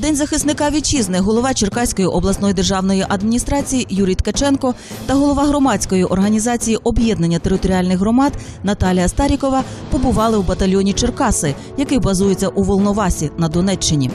День захисника вітчизни голова Черкаської обласної державної адміністрації Юрій Ткаченко та голова громадської організації об'єднання територіальних громад Наталія Старікова побували у батальйоні Черкаси, який базується у Волновасі на Донеччині.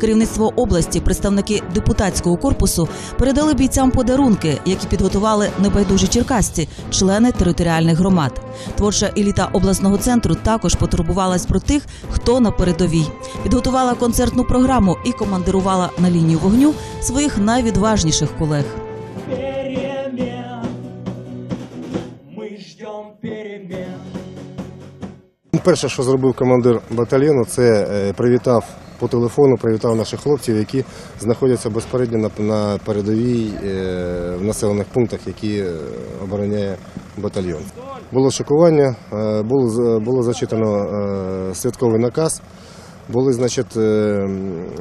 Керівництво області, представники депутатського корпусу передали бійцям подарунки, які підготували небайдужі черкасці, члени територіальних громад. Творча еліта обласного центру також потурбувалась про тих, хто на передовій. Підготувала концертну програму і командирувала на лінію вогню своїх найвідважніших колег. Перше, що зробив командир батальйону, це е, привітав по телефону, привітав наших хлопців, які знаходяться безпередньо на, передовій е, в населених пунктах, які е, обороняє батальйон. Було шокування, було, зачитано святковий наказ. Були, значить, е,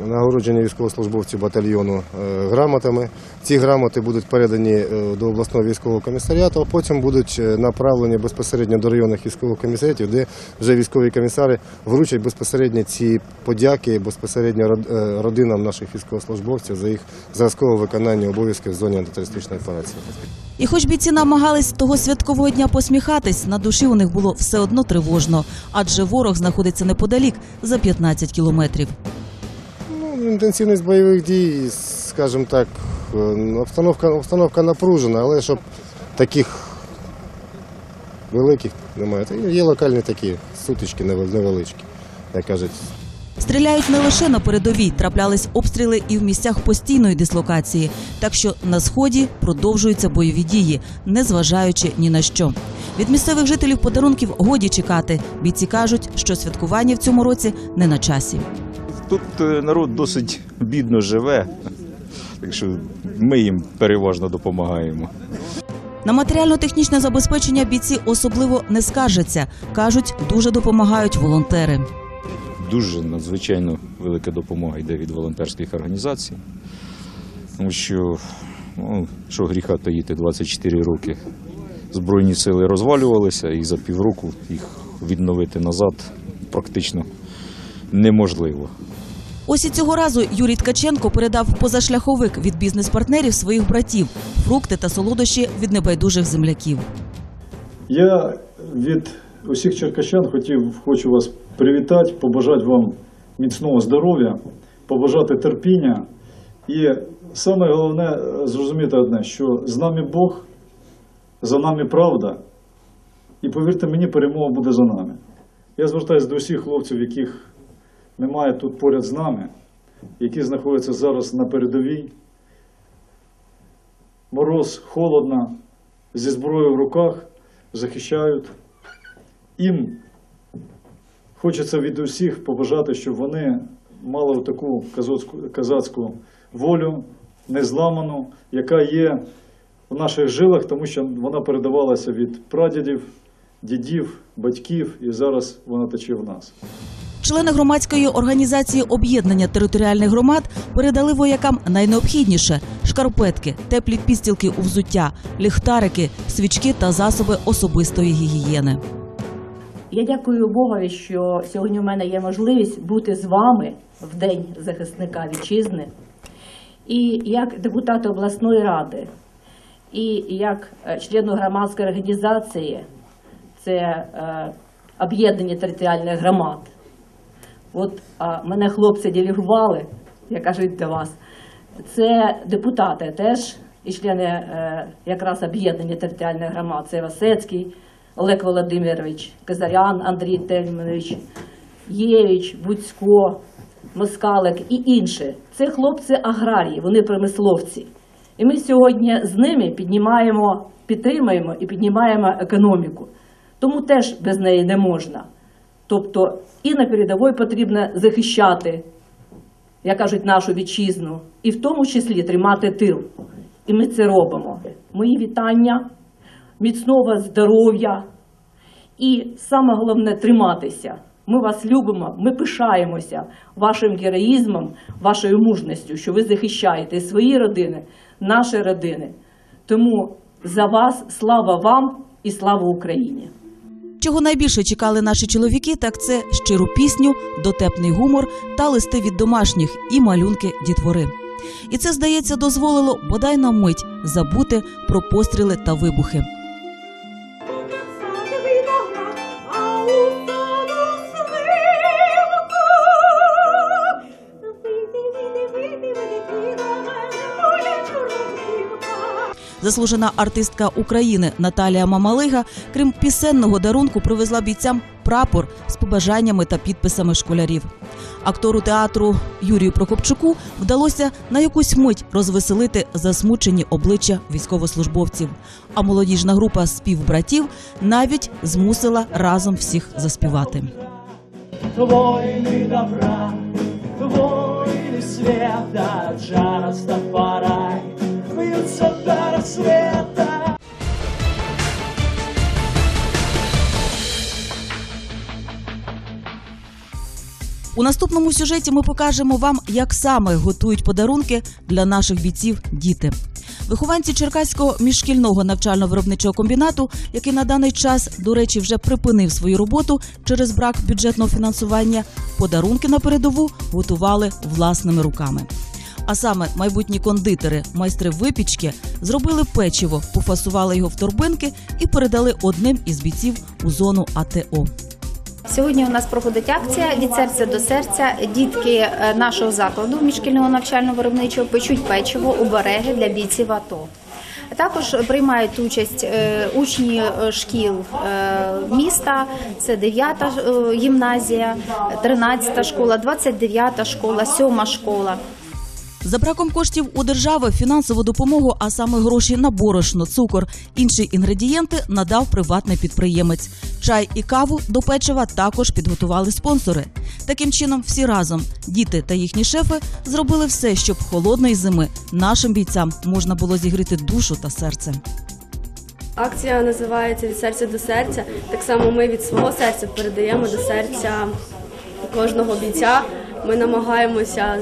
нагороджені військовослужбовці батальйону е, грамотами. Ці грамоти будуть передані е, до обласного військового комісаріату, а потім будуть направлені безпосередньо до районних військових комісаріатів, де вже військові комісари вручать безпосередньо ці подяки безпосередньо род- родинам наших військовослужбовців за їх зразкове виконання обов'язків в зоні антитерористичної операції. І хоч бійці намагались того святкового дня посміхатись, на душі у них було все одно тривожно, адже ворог знаходиться неподалік за 15 кілометрів. Ну, інтенсивність бойових дій, скажімо так, е, обстановка, обстановка напружена, але щоб таких великих немає. Є локальні такі сутички невеличкі, як кажуть. Стріляють не лише на передовій, траплялись обстріли і в місцях постійної дислокації. Так що на сході продовжуються бойові дії, незважаючи ні на що. Від місцевих жителів подарунків годі чекати. Бійці кажуть, що святкування в цьому році не на часі. Тут е, народ досить бідно живе, так що ми їм переважно допомагаємо. На матеріально-технічне забезпечення бійці особливо не скаржаться. кажуть, дуже допомагають волонтери. Дуже надзвичайно велика допомога йде від волонтерських організацій, тому що, ну, що гріха таїти 24 роки. Збройні сили розвалювалися, і за півроку їх відновити назад практично неможливо. Ось і цього разу Юрій Ткаченко передав позашляховик від бізнес-партнерів своїх братів, фрукти та солодощі від небайдужих земляків. Я від усіх черкащан хотів, хочу вас привітати, побажати вам міцного здоров'я, побажати терпіння. І саме головне е, зрозуміти одне, що з нами Бог, за нами правда, і повірте мені, перемога буде за нами. Я звертаюся до усіх хлопців, яких немає тут поряд з нами, які знаходяться зараз на передовій. Мороз, холодно, зі зброєю в руках захищають. Їм хочеться від усіх побажати, щоб вони мали таку казацьку волю, незламану, яка є в наших жилах, тому що вона передавалася від прадідів, дідів, батьків, і зараз вона тече в нас. Члени громадської організації об'єднання територіальних громад передали воякам найнеобхідніше шкарпетки, теплі підстілки у взуття, ліхтарики, свічки та засоби особистої гігієни. Я дякую Богові, що сьогодні у мене є можливість бути з вами в День захисника вітчизни. І як депутат обласної ради, і як е, члену громадської організації, це е, об'єднання територіальних громад. От а, мене хлопці делегували, я кажу до вас. Це депутати теж і члени е, якраз об'єднання територіальних громад. Це Васецький Олег Володимирович, Казарян Андрій Тельманович, Євич, Буцько, Москалик і інші. Це хлопці аграрії, вони промисловці. І ми сьогодні з ними піднімаємо, підтримуємо і піднімаємо економіку. Тому теж без неї не можна. Тобто і на передовій потрібно захищати, як кажуть, нашу вітчизну, і в тому числі тримати тил. І ми це робимо. Мої вітання, міцного здоров'я і саме головне триматися. Ми вас любимо, ми пишаємося вашим героїзмом, вашою мужністю, що ви захищаєте свої родини, наші родини. Тому за вас слава вам і слава Україні! Чого найбільше чекали наші чоловіки, так це щиру пісню, дотепний гумор та листи від домашніх і малюнки дітвори. І це, здається, дозволило бодай на мить забути про постріли та вибухи. Заслужена артистка України Наталія Мамалига, крім пісенного дарунку, привезла бійцям прапор з побажаннями та підписами школярів. Актору театру Юрію Прокопчуку вдалося на якусь мить розвеселити засмучені обличчя військовослужбовців. А молодіжна група співбратів навіть змусила разом всіх заспівати. Войны добра, войны света, от жара стопора, до рассвета. У наступному сюжеті ми покажемо вам, як саме готують подарунки для наших бійців діти. Вихованці Черкаського міжшкільного навчально-виробничого комбінату, який на даний час, до речі, вже припинив свою роботу через брак бюджетного фінансування, подарунки на передову готували власними руками. А саме майбутні кондитери, майстри випічки зробили печиво, пофасували його в торбинки і передали одним із бійців у зону АТО. Сьогодні у нас проходить акція від серця до серця. Дітки е, нашого закладу міжшкільного навчально-виробничого печуть печиво у береги для бійців АТО. Також приймають участь е, учні е, шкіл міста. Це 9-та е, гімназія, 13-та школа, 29-та школа, 7-ма школа. За браком коштів у держави фінансову допомогу, а саме гроші на борошно, цукор, інші інгредієнти надав приватний підприємець. Чай і каву до печива також підготували спонсори. Таким чином, всі разом діти та їхні шефи зробили все, щоб холодної зими нашим бійцям можна було зігріти душу та серце. Акція називається від серця до серця. Так само ми від свого серця передаємо до серця кожного бійця. Ми намагаємося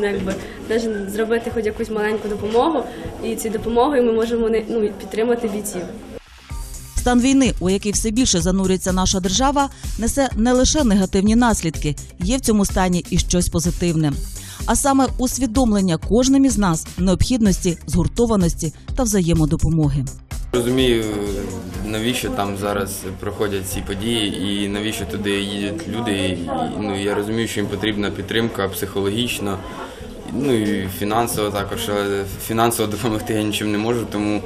ну, якби теж зробити хоч якусь маленьку допомогу, і цією допомогою ми можемо не- ну, підтримати бійців. Стан війни, у який все більше занурюється наша держава, несе не лише негативні наслідки, є в цьому стані і щось позитивне. А саме усвідомлення кожним із нас необхідності згуртованості та взаємодопомоги. Розумію, навіщо там зараз проходять ці події і навіщо туди їдуть люди. І, ну, я розумію, що їм потрібна підтримка психологічно, ну і фінансово також. Але фінансово допомогти я нічим не можу, тому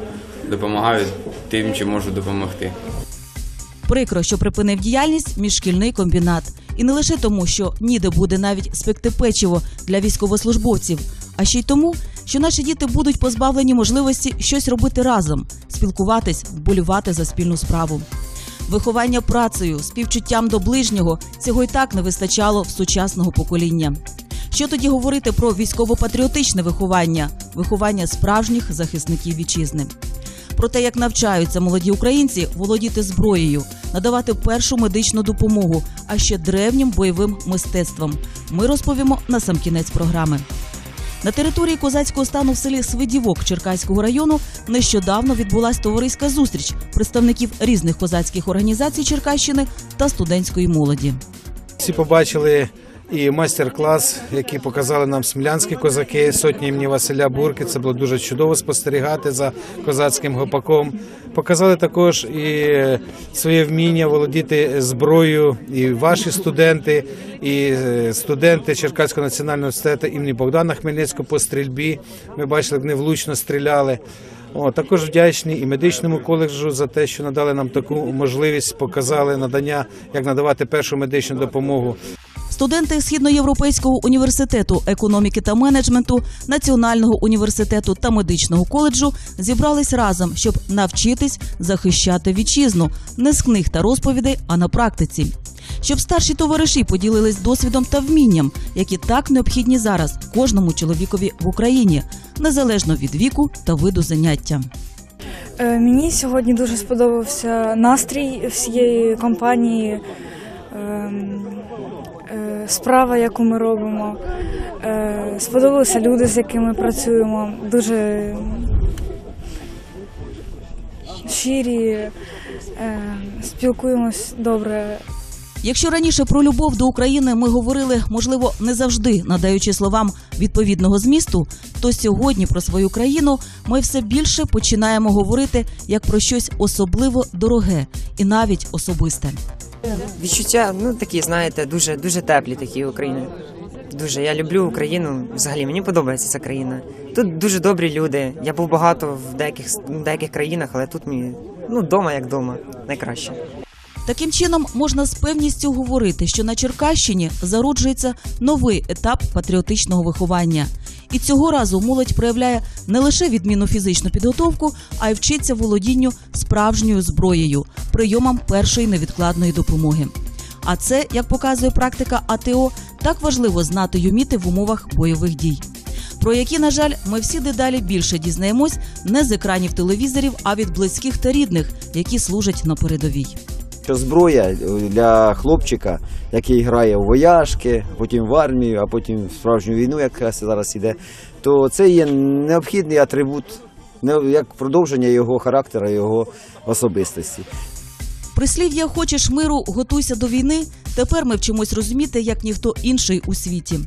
допомагаю тим, чим можу допомогти. Прикро, що припинив діяльність міжшкільний комбінат. І не лише тому, що ніде буде навіть спекти печиво для військовослужбовців, а ще й тому, що наші діти будуть позбавлені можливості щось робити разом, спілкуватись, вболювати за спільну справу. Виховання працею, співчуттям до ближнього цього й так не вистачало в сучасного покоління. Що тоді говорити про військово-патріотичне виховання, виховання справжніх захисників вітчизни? Про те, як навчаються молоді українці володіти зброєю, надавати першу медичну допомогу, а ще древнім бойовим мистецтвом. Ми розповімо на сам кінець програми. На території козацького стану в селі Свидівок Черкаського району нещодавно відбулася товариська зустріч представників різних козацьких організацій Черкащини та студентської молоді. Всі побачили і майстер-клас, який показали нам смілянські козаки, сотні імені Василя Бурки. Це було дуже чудово спостерігати за козацьким гопаком. Показали також і своє вміння володіти зброєю. І ваші студенти, і е, студенти Черкаського національного університету імені Богдана Хмельницького по стрільбі. Ми бачили, вони влучно стріляли. О, також вдячні і медичному коледжу за те, що надали нам таку можливість, показали надання, як надавати першу медичну допомогу. Студенти Східноєвропейського університету економіки та менеджменту, Національного університету та медичного коледжу зібрались разом, щоб навчитись захищати вітчизну не з книг та розповідей, а на практиці. Щоб старші товариші поділились досвідом та вмінням, які так необхідні зараз кожному чоловікові в Україні, незалежно від віку та виду заняття. Е, Мені сьогодні дуже сподобався настрій всієї компанії, ем, справа, яку ми робимо. Е, Сподобалися люди, з якими працюємо. Дуже щирі, е, спілкуємось добре. Якщо раніше про любов до України ми говорили, можливо, не завжди надаючи словам відповідного змісту, то сьогодні про свою країну ми все більше починаємо говорити як про щось особливо дороге і навіть особисте. Відчуття, ну такі, знаєте, дуже дуже теплі такі України. Дуже я люблю Україну. Взагалі мені подобається ця країна. Тут дуже добрі люди. Я був багато в деяких в деяких країнах, але тут мені ну вдома як вдома, найкраще. Таким чином можна з певністю говорити, що на Черкащині зароджується новий етап патріотичного виховання. І цього разу молодь проявляє не лише відмінну фізичну підготовку, а й вчиться володінню справжньою зброєю, прийомам першої невідкладної допомоги. А це, як показує практика АТО, так важливо знати й уміти в умовах бойових дій. Про які, на жаль, ми всі дедалі більше дізнаємось не з екранів телевізорів, а від близьких та рідних, які служать на передовій. Що зброя для хлопчика, який грає у вояшки, потім в армію, а потім в справжню війну, яка зараз іде, то це є необхідний атрибут, як продовження його характера, його особистості. Прислів'я хочеш миру, готуйся до війни. Тепер ми вчимось розуміти, як ніхто інший у світі.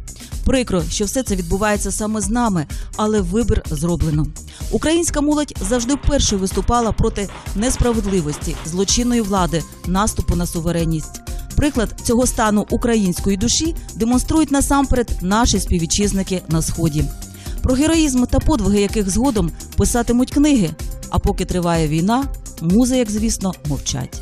Прикро, що все це відбувається саме з нами, але вибір зроблено. Українська молодь завжди першою виступала проти несправедливості, злочинної влади, наступу на суверенність. Приклад цього стану української душі демонструють насамперед наші співвітчизники на сході. Про героїзм та подвиги, яких згодом писатимуть книги. А поки триває війна, музи, як звісно, мовчать.